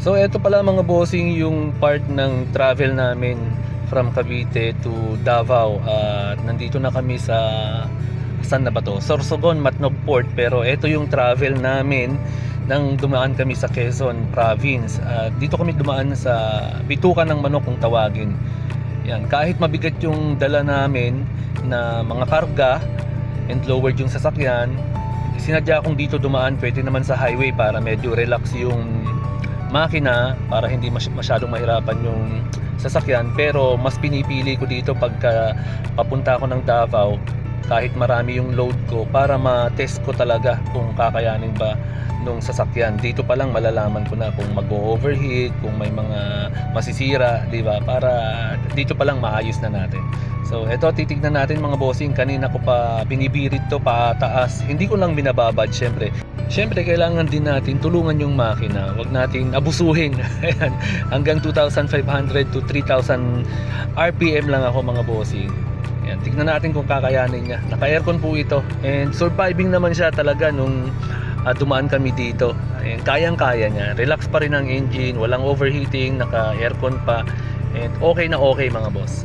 So ito pala mga bossing yung part ng travel namin from Cavite to Davao. At nandito na kami sa saan na ba to? Sorsogon, Matnog Port. Pero ito yung travel namin nang dumaan kami sa Quezon Province. At dito kami dumaan sa bitukan ng manok kung tawagin. Yan, kahit mabigat yung dala namin na mga karga and lowered yung sasakyan, sinadya kong dito dumaan pwede naman sa highway para medyo relax yung makina para hindi mas- masyadong mahirapan yung sasakyan. Pero mas pinipili ko dito pagka papunta ako ng Davao kahit marami yung load ko para ma-test ko talaga kung kakayanin ba nung sasakyan dito pa lang malalaman ko na kung mag-overheat kung may mga masisira di ba para dito pa lang maayos na natin so eto titignan natin mga bossing kanina ko pa binibirit to pataas hindi ko lang binababad syempre Siyempre, kailangan din natin tulungan yung makina. Huwag natin abusuhin. Ayan, hanggang 2,500 to 3,000 RPM lang ako mga bossing. Ayan, tignan natin kung kakayanin niya. Naka-aircon po ito. And surviving naman siya talaga nung ah, dumaan kami dito. Ayan, kayang-kaya niya. Relax pa rin ang engine, walang overheating, naka-aircon pa. And okay na okay mga boss.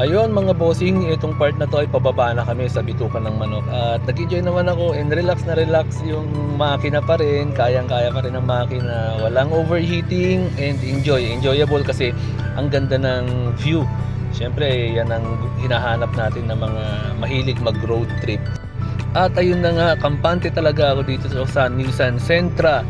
Ayun mga bossing, itong part na to ay pababa na kami sa bitukan ng manok at nag-enjoy naman ako and relax na relax yung makina pa rin, kayang-kaya pa rin ang makina, walang overheating and enjoy, enjoyable kasi ang ganda ng view. Siyempre, yan ang hinahanap natin ng mga mahilig mag-road trip. At ayun na nga, kampante talaga ako dito sa Nissan Sentra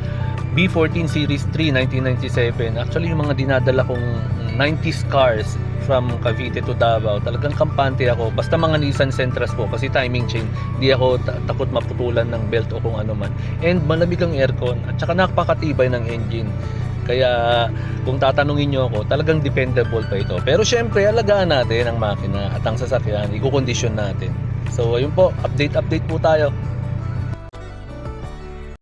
B14 Series 3 1997. Actually, yung mga dinadala kong 90s cars from Cavite to Davao, talagang kampante ako. Basta mga Nissan Sentras po kasi timing chain. Hindi ako ta- takot maputulan ng belt o kung ano man. And malamig ang aircon at saka napakatibay ng engine. Kaya kung tatanungin nyo ako, talagang dependable pa ito. Pero syempre, alagaan natin ang makina at ang sasakyan, i-condition natin. So ayun po, update-update po tayo.